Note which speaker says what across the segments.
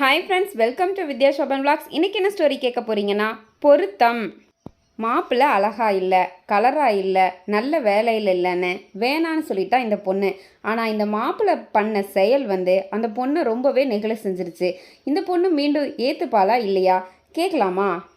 Speaker 1: Hi friends welcome to Vidya Shoban vlogs. இன்னைக்கு என்ன story கேட்க போறீங்கன்னா பொருத்தம். மாப்பிள்ளை அழகாக இல்லை கலராக இல்லை நல்ல வேலையில் இல்லைன்னு வேணான்னு சொல்லிட்டா இந்த பொண்ணு. ஆனால் இந்த மாப்பிள்ளை பண்ண செயல் வந்து அந்த பொண்ணை ரொம்பவே நெகிழ செஞ்சிருச்சு. இந்த பொண்ணு மீண்டும் ஏற்றுப்பாளா இல்லையா? கேட்கலாமா?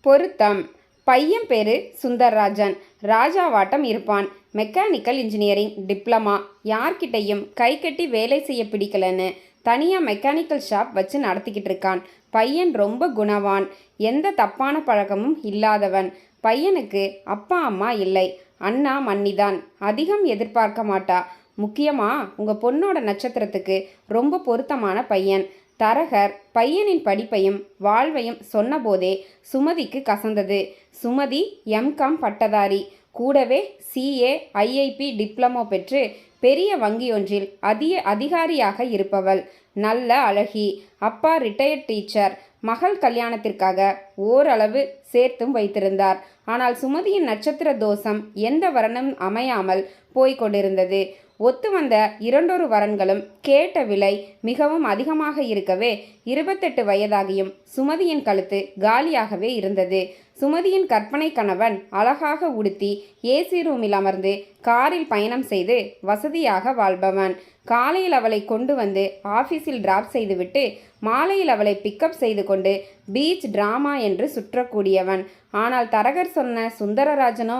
Speaker 1: பொருத்தம். பையன் பேர் சுந்தர்ராஜன். ராஜாவாட்டம் இருப்பான். மெக்கானிக்கல் இன்ஜினியரிங் டிப்ளமா யார்கிட்டையும் கை கட்டி வேலை செய்ய பிடிக்கலன்னு தனியாக மெக்கானிக்கல் ஷாப் வச்சு நடத்திக்கிட்டு இருக்கான் பையன் ரொம்ப குணவான். எந்த தப்பான பழக்கமும் இல்லாதவன். பையனுக்கு அப்பா அம்மா இல்லை. அண்ணா மன்னிதான். அதிகம் எதிர்பார்க்க மாட்டா. முக்கியமாக உங்கள் பொண்ணோட நட்சத்திரத்துக்கு ரொம்ப பொருத்தமான பையன். தரகர் பையனின் படிப்பையும் வாழ்வையும் சொன்னபோதே சுமதிக்கு கசந்தது. சுமதி எம்காம் பட்டதாரி. கூடவே சிஏ ஐஐபி டிப்ளமோ பெற்று பெரிய வங்கியொன்றில் அதிக அதிகாரியாக இருப்பவள். நல்ல அழகி. அப்பா ரிட்டையர்ட் டீச்சர் மகள் கல்யாணத்திற்காக ஓரளவு சேர்த்தும் வைத்திருந்தார். ஆனால் சுமதியின் நட்சத்திர தோஷம் எந்த வரணும் அமையாமல் போய்க் கொண்டிருந்தது. ஒத்து வந்த இரண்டொரு வரன்களும் கேட்ட விலை மிகவும் அதிகமாக இருக்கவே இருபத்தெட்டு வயதாகியும் சுமதியின் கழுத்து காலியாகவே இருந்தது. சுமதியின் கற்பனை கணவன் அழகாக உடுத்தி ஏசி ரூமில் அமர்ந்து காரில் பயணம் செய்து வசதியாக வாழ்பவன். காலையில் அவளை கொண்டு வந்து ஆஃபீஸில் டிராப் செய்துவிட்டு மாலையில் அவளை பிக்கப் செய்து கொண்டு பீச் டிராமா என்று சுற்றக்கூடியவன். ஆனால் தரகர் சொன்ன சுந்தரராஜனோ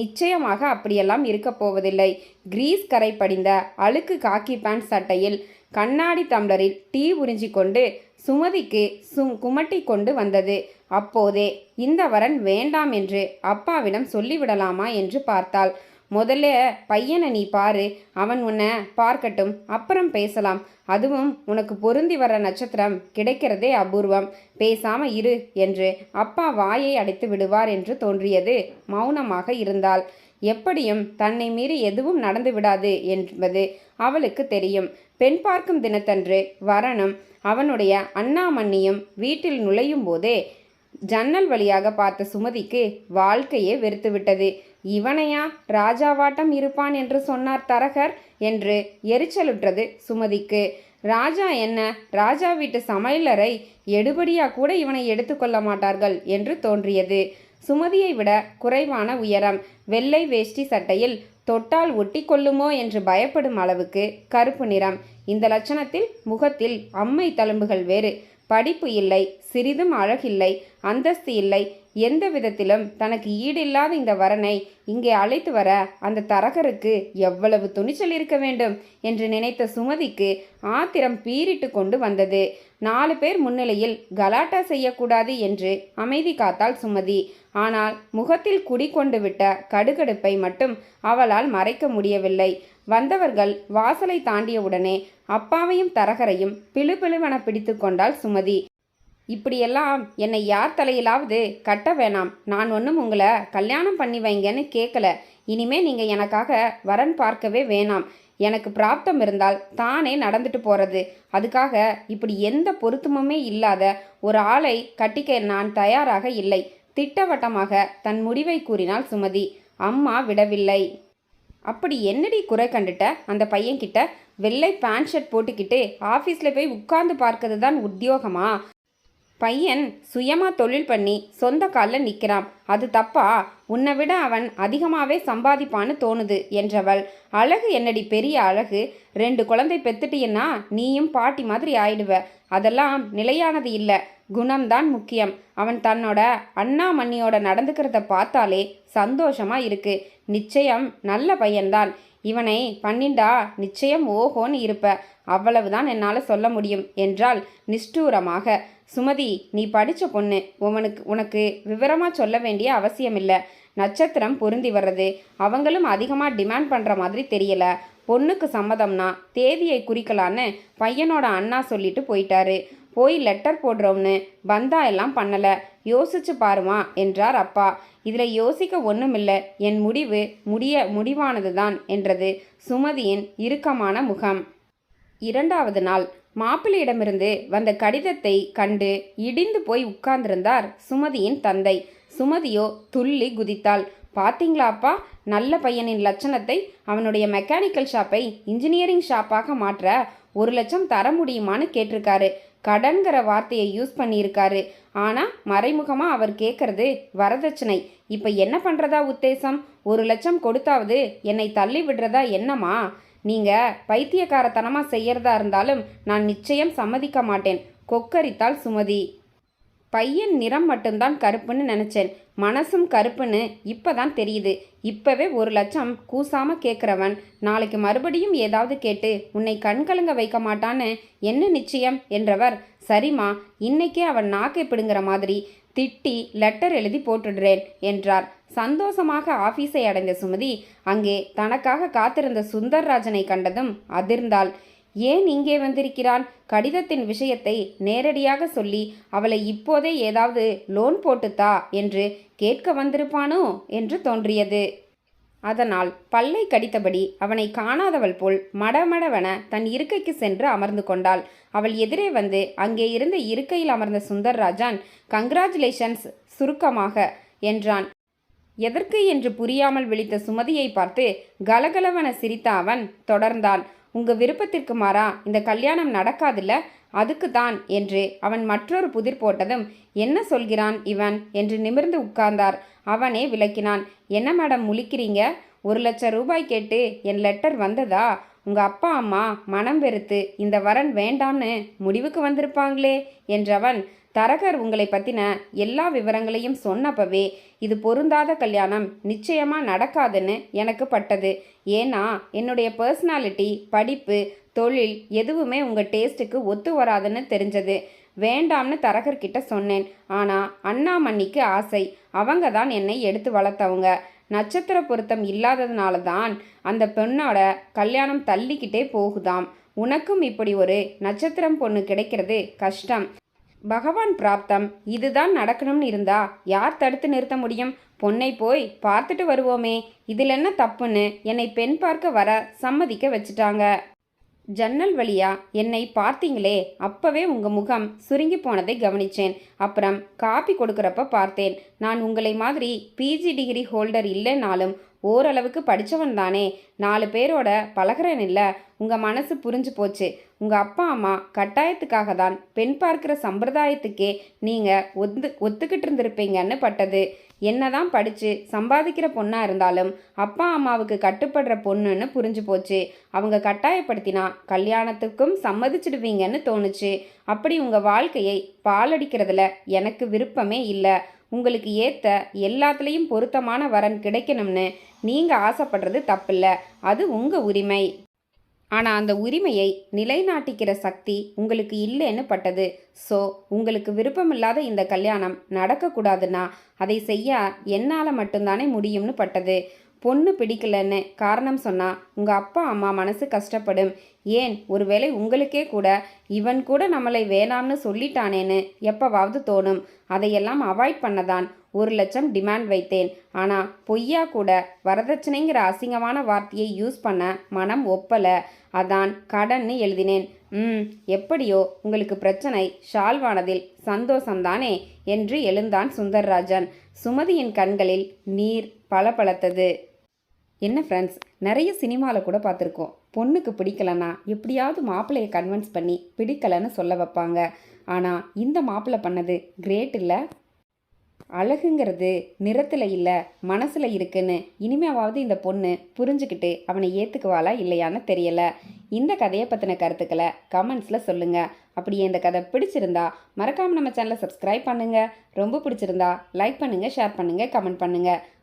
Speaker 1: நிச்சயமாக அப்படியெல்லாம் இருக்கப் போவதில்லை. கிரீஸ் கரை படிந்த அழுக்கு காக்கி பேண்ட் சட்டையில் கண்ணாடி டம்ளரில் டீ உறிஞ்சி கொண்டு சுமதிக்கு சும் குமட்டி கொண்டு வந்தது. அப்போதே இந்த வரன் வேண்டாம் என்று அப்பாவிடம் சொல்லிவிடலாமா என்று பார்த்தாள். முதல்ல பையனை நீ பாரு அவன் உன்னை பார்க்கட்டும் அப்புறம் பேசலாம். அதுவும் உனக்கு பொருந்தி வர நட்சத்திரம் கிடைக்கிறதே அபூர்வம். பேசாம இரு என்று அப்பா வாயை அடைத்து விடுவார் என்று தோன்றியது. மௌனமாக இருந்தாள். எப்படியும் தன்னை மீறி எதுவும் நடந்து விடாது என்பது அவளுக்கு தெரியும். பெண் பார்க்கும் தினத்தன்று வரனும் அவனுடைய அண்ணாமண்ணியும் வீட்டில் நுழையும் போதே ஜன்னல் வழியாக பார்த்த சுமதிக்கு வாழ்க்கையே வெறுத்துவிட்டது. இவனையா? ராஜாவாட்டம் இருப்பான் என்று சொன்னார் தரகர் என்று எரிச்சலுற்றது சுமதிக்கு. ராஜா என்ன? ராஜா வீட்டு சமையலறை எடுபடியா கூட இவனை எடுத்துக்கொள்ள மாட்டார்கள் என்று தோன்றியது. சுமதியை விட குறைவான உயரம். வெள்ளை வேஷ்டி சட்டையில் தொட்டால் ஒட்டி கொள்ளுமோ என்று பயப்படும் அளவுக்கு கருப்பு நிறம். இந்த லட்சணத்தில் முகத்தில் அம்மை தழும்புகள் வேறு. படிப்பு இல்லை சிறிதும் அழகில்லை அந்தஸ்து இல்லை. எந்த விதத்திலும் தனக்கு ஈடில்லாத இந்த வரனை இங்கே அழைத்து வர அந்த தரகருக்கு எவ்வளவு துணிச்சல் இருக்க வேண்டும் என்று நினைத்த சுமதிக்கு ஆத்திரம் பீறிட்டு கொண்டு வந்தது. நாலு பேர் முன்னிலையில் கலாட்டா செய்யக்கூடாது என்று அமைதி காத்தாள் சுமதி. ஆனால் முகத்தில் குடிகொண்டு விட்ட கடுகடுப்பை மட்டும் அவளால் மறைக்க முடியவில்லை. வந்தவர்கள் வாசலை தாண்டியவுடனே அப்பாவையும் தரகரையும் பிழுபிழுவென பிடித்து கொண்டாள் சுமதி. இப்படியெல்லாம் என்னை யார் தலையிலாவது கட்ட வேணாம். நான் ஒன்றும் உங்களை கல்யாணம் பண்ணி வைங்கன்னு கேட்கல இனிமே நீங்கள் எனக்காக வரன் பார்க்கவே வேணாம். எனக்கு பிராப்தம் இருந்தால் தானே நடந்துட்டு போகிறது அதுக்காக இப்படி எந்த பொருத்தமுமே இல்லாத ஒரு ஆளை கட்டிக்க நான் தயாராக இல்லை. திட்டவட்டமாக தன் முடிவை கூறினாள் சுமதி. அம்மா விடவில்லை. அப்படி என்னடி குறை கண்டுட்ட? அந்த பையன்கிட்ட வெள்ளை பேண்ட் ஷர்ட் போட்டுக்கிட்டு ஆஃபீஸில் போய் உட்கார்ந்து பார்க்கறது தான் உத்தியோகமா? பையன் சுயமாக தொழில் பண்ணி சொந்த காலில் நிற்கிறான் அது தப்பா? உன்னை விட அவன் அதிகமாகவே சம்பாதிப்பான்னு தோணுது என்றவள். அழகு என்னடி பெரிய அழகு? ரெண்டு குழந்தை பெத்துட்டியன்னா நீயும் பாட்டி மாதிரி ஆயிடுவ. அதெல்லாம் நிலையானது இல்லை. குணம்தான் முக்கியம். அவன் தன்னோட அண்ணாமண்ணியோட நடந்துக்கிறத பார்த்தாலே சந்தோஷமா இருக்கு. நிச்சயம் நல்ல பையன்தான். இவனை பண்ணிண்டா நிச்சயம் ஓஹோன்னு இருப்ப. அவ்வளவுதான் என்னால் சொல்ல முடியும் என்றால் நிஷ்டூரமாக. சுமதி நீ படித்த பொண்ணு. உனக்கு உனக்கு விவரமாக சொல்ல வேண்டிய அவசியமில்லை. நட்சத்திரம் பொருந்தி வர்றது. அவங்களும் அதிகமாக டிமாண்ட் பண்ணுற மாதிரி தெரியல. பொண்ணுக்கு சம்மதம்னா தேதியை குறிக்கலான்னு பையனோட அண்ணா சொல்லிட்டு போயிட்டாரு. போய் லெட்டர் போடுறோம்னு பந்தா எல்லாம் பண்ணலை. யோசிச்சு பாருமா என்றார் அப்பா. இதில் யோசிக்க ஒன்றுமில்லை என் முடிவு முடிய முடிவானது தான் என்றது சுமதியின் இறுக்கமான முகம். இரண்டாவது நாள் மாப்பிள்ளையிடமிருந்து வந்த கடிதத்தை கண்டு இடிந்து போய் உட்கார்ந்திருந்தார் சுமதியின் தந்தை. சுமதியோ துள்ளி குதித்தாள். பாத்தீங்களாப்பா நல்ல பையனின் லட்சணத்தை அவனுடைய மெக்கானிக்கல் ஷாப்பை இன்ஜினியரிங் ஷாப்பாக மாற்ற ஒரு லட்சம் தர முடியுமான்னு கேட்டிருக்காரு. கடன்கிற வார்த்தையை யூஸ் பண்ணியிருக்காரு. ஆனால் மறைமுகமாக அவர் கேட்கறது வரதட்சணை. இப்போ என்ன பண்ணுறதா உத்தேசம்? ஒரு லட்சம் கொடுத்தாவது என்னை தள்ளி விடுறதா என்னம்மா? நீங்கள் பைத்தியக்காரத்தனமாக செய்யறதா இருந்தாலும் நான் நிச்சயம் சம்மதிக்க மாட்டேன். கொக்கரித்தாள் சுமதி. பையன் நிறம் மட்டும்தான் கருப்புன்னு நினச்சேன். மனசும் கருப்புன்னு இப்போ தான் தெரியுது. இப்போவே ஒரு லட்சம் கூசாம கேட்குறவன் நாளைக்கு மறுபடியும் ஏதாவது கேட்டு உன்னை கண்கலங்க வைக்க மாட்டான்னு என்ன நிச்சயம் என்றவர். சரிம்மா இன்னைக்கே அவன் நாக்கை பிடுங்குற மாதிரி. திட்டி லெட்டர் எழுதி போட்டுடுறேன் என்றார். சந்தோஷமாக ஆபீஸை அடைந்த சுமதி அங்கே தனக்காக காத்திருந்த சுந்தர்ராஜனை கண்டதும் அதிர்ந்தாள். ஏன் இங்கே வந்திருக்கிறான்? கடிதத்தின் விஷயத்தை நேரடியாக சொல்லி அவளை இப்போதே ஏதாவது லோன் போட்டுத்தா என்று கேட்க வந்திருப்பானோ என்று தோன்றியது. அதனால் பல்லை கடித்தபடி அவனை காணாதவள் போல் மடமடவென தன் இருக்கைக்கு சென்று அமர்ந்து கொண்டாள். அவள் எதிரே வந்து அங்கே இருந்த இருக்கையில் அமர்ந்த சுந்தர்ராஜன் கங்க்ராச்சுலேஷன்ஸ் சுருக்கமாக என்றான். எதற்கு? என்று புரியாமல் விழித்த சுமதியை பார்த்து கலகலவென சிரித்த அவன் தொடர்ந்தான். உங்க விருப்பத்திற்கு மாறா இந்த கல்யாணம் நடக்காதில்ல? அதுக்கு தான் என்று அவன் மற்றொரு புதிர் போட்டதும் என்ன சொல்கிறான் இவன்? என்று நிமிர்ந்து உட்கார்ந்தார். அவனே விளக்கினான் என்ன மேடம் முழிக்கிறீங்க? ஒரு லட்சம் ரூபாய் கேட்டு என் லெட்டர் வந்ததா? உங்க அப்பா அம்மா மனம் வெறுத்து இந்த வரன் வேண்டாம்னு முடிவுக்கு வந்திருப்பாங்களே என்றவன் தரகர் உங்களை பற்றின எல்லா விவரங்களையும் சொன்னப்பவே இது பொருந்தாத கல்யாணம் நிச்சயமாக நடக்காதுன்னு எனக்கு பட்டது. ஏன்னா என்னுடைய பர்சனாலிட்டி படிப்பு தொழில் எதுவுமே உங்கள் டேஸ்ட்டுக்கு ஒத்து வராதுன்னு தெரிஞ்சது. வேண்டாம்னு தரகர்கிட்ட சொன்னேன். ஆனால் அண்ணாமண்ணிக்கு ஆசை. அவங்க தான் என்னை எடுத்து வளர்த்தவங்க. நட்சத்திர பொருத்தம் இல்லாததுனால தான் அந்த பெண்ணோட கல்யாணம் தள்ளிக்கிட்டே போகுதாம். உனக்கும் இப்படி ஒரு நட்சத்திரம் பொண்ணு கிடைக்கிறது கஷ்டம். பகவான் பிராப்தம். இதுதான் நடக்கணும்னு இருந்தா யார் தடுத்து நிறுத்த முடியும்? பொண்ணை போய் பார்த்துட்டு வருவோமே. இதில் என்ன தப்புன்னு என்னை பெண் பார்க்க வர சம்மதிக்க வச்சுட்டாங்க. ஜன்னல் வழியா என்னை பார்த்தீங்களே? அப்பவே உங்க முகம் சுருங்கி போனதை கவனிச்சேன். அப்புறம் காப்பி கொடுக்குறப்ப பார்த்தேன். நான் உங்களை மாதிரி பிஜி டிகிரி ஹோல்டர் இல்லைனாலும் ஓரளவுக்கு படித்தவன் தானே. நாலு பேரோட பழகிறேன் இல்லை. உங்கள் மனசு புரிஞ்சு போச்சு. உங்கள் அப்பா அம்மா கட்டாயத்துக்காக தான் பெண் பார்க்குற சம்பிரதாயத்துக்கே நீங்கள் ஒத்து ஒத்துக்கிட்டு இருந்திருப்பீங்கன்னு பட்டது. என்னதான் படித்து சம்பாதிக்கிற பொண்ணாக இருந்தாலும் அப்பா அம்மாவுக்கு கட்டுப்படுற பொண்ணுன்னு புரிஞ்சு போச்சு. அவங்க கட்டாயப்படுத்தினா கல்யாணத்துக்கும் சம்மதிச்சிடுவீங்கன்னு தோணுச்சு. அப்படி உங்கள் வாழ்க்கையை பாலடிக்கிறதுல எனக்கு விருப்பமே இல்லை. உங்களுக்கு ஏற்ற எல்லாத்துலேயும் பொருத்தமான வரன் கிடைக்கணும்னு நீங்கள் ஆசைப்படுறது தப்பில்ல. அது உங்கள் உரிமை. ஆனால் அந்த உரிமையை நிலைநாட்டிக்கிற சக்தி உங்களுக்கு இல்லைன்னு பட்டது. ஸோ உங்களுக்கு விருப்பமில்லாத இந்த கல்யாணம் நடக்கக்கூடாதுன்னா அதை செய்ய என்னால் மட்டும்தானே முடியும்னு பட்டது. பொண்ணு பிடிக்கலன்னு காரணம் சொன்னால் உங்கள் அப்பா அம்மா மனசு கஷ்டப்படும். ஏன்? ஒருவேளை உங்களுக்கே கூட இவன் கூட நம்மளை வேணாம்னு சொல்லிட்டானேன்னு எப்போவாவது தோணும். அதையெல்லாம் அவாய்ட் பண்ணதான் ஒரு லட்சம் டிமாண்ட் வைத்தேன். ஆனால் பொய்யா கூட வரதட்சணைங்கிற அசிங்கமான வார்த்தையை யூஸ் பண்ண மனம் ஒப்பலை. அதான் கடன்னு எழுதினேன். ம் எப்படியோ உங்களுக்கு பிரச்சனை ஷால்வானதில் சந்தோஷம்தானே என்று எழுந்தான் சுந்தர்ராஜன். சுமதியின் கண்களில் நீர் பளபளத்தது. என்ன ஃப்ரெண்ட்ஸ் நிறைய சினிமாவில் கூட பார்த்துருக்கோம். பொண்ணுக்கு பிடிக்கலன்னா எப்படியாவது மாப்பிள்ளையை கன்வின்ஸ் பண்ணி பிடிக்கலன்னு சொல்ல வைப்பாங்க. ஆனால் இந்த மாப்பிள்ளை பண்ணது கிரேட் இல்லை? அழகுங்கிறது நிறத்தில் இல்லை மனசில் இருக்குன்னு இனிமேவாவது இந்த பொண்ணு புரிஞ்சுக்கிட்டு அவனை ஏற்றுக்குவாளா இல்லையான்னு தெரியலை. இந்த கதையை பற்றின கருத்துக்களை கமெண்ட்ஸில் சொல்லுங்கள் அப்படியே இந்த கதை பிடிச்சிருந்தா மறக்காமல் நம்ம சேனலை சப்ஸ்கிரைப் பண்ணுங்கள் ரொம்ப பிடிச்சிருந்தா லைக் பண்ணுங்கள் ஷேர் பண்ணுங்கள் கமெண்ட் பண்ணுங்கள்